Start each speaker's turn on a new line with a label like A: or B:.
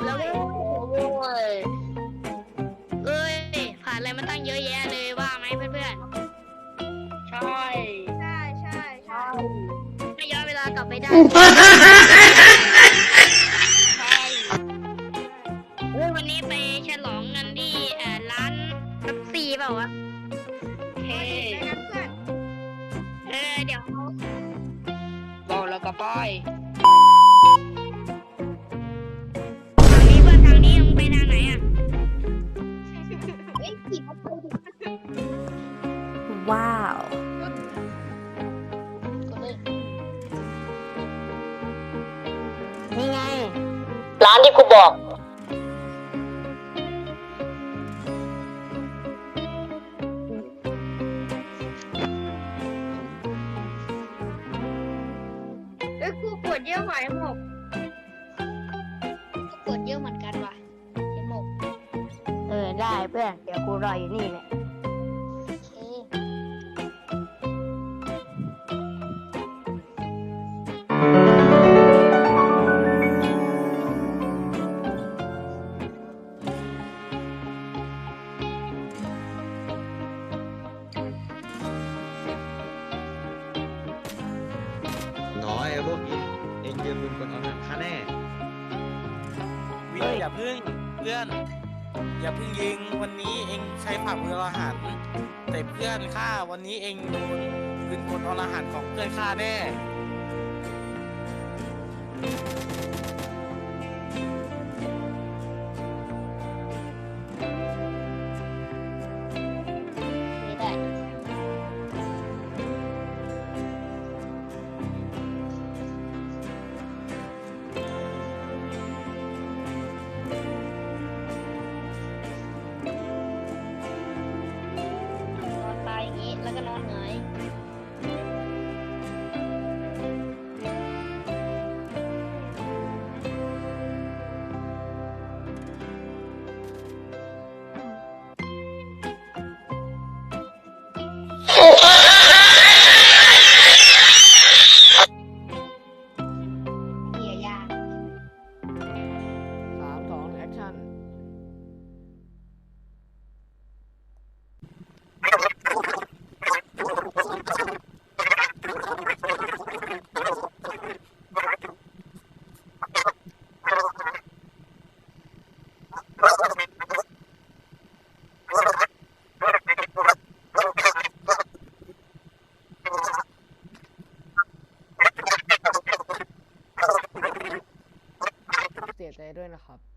A: บแล้วเ
B: ย
C: เอ้ย ผ่านอะไรมาตั้งเยอะแยะเลยว่าไหมเพื่อน
B: ใช่
A: ใช่ใช่ใช่
B: ๆ
C: ถ้ย้อนเวลากลับไปได้
B: ใช่
C: เฮ้ยวันนี้ไปฉลองกันที่ร้านซับซีเปล่าวะโอ
A: เค
C: เออเดี๋ยวเขา
B: บอกแล้วก็ป้อย
D: ว้าว
E: ก็เลย
C: นี่ไง
B: ร้านที่กูบอก เ
A: อ้ยกูปวดเยอะไหวหมก
E: ปวดเยอะเหมือนกันว่ะเห็นหมก
C: เออได้เพื่อน เดี๋ยวกูรออยู่นี่แหละ
F: อยไอ้พวกนี้เองจะเป็นคนเอาค่าแน่
G: วินอย่าพึ่งเพื่อน อย่าพึ่งยิงวันนี้เองใช้ผักเรืออรหันแต่เพื่อนข้าวันนี้เองโดนปืนกลอรหันของเพื่อนข้าแน่
H: ใจด้วยนะครับ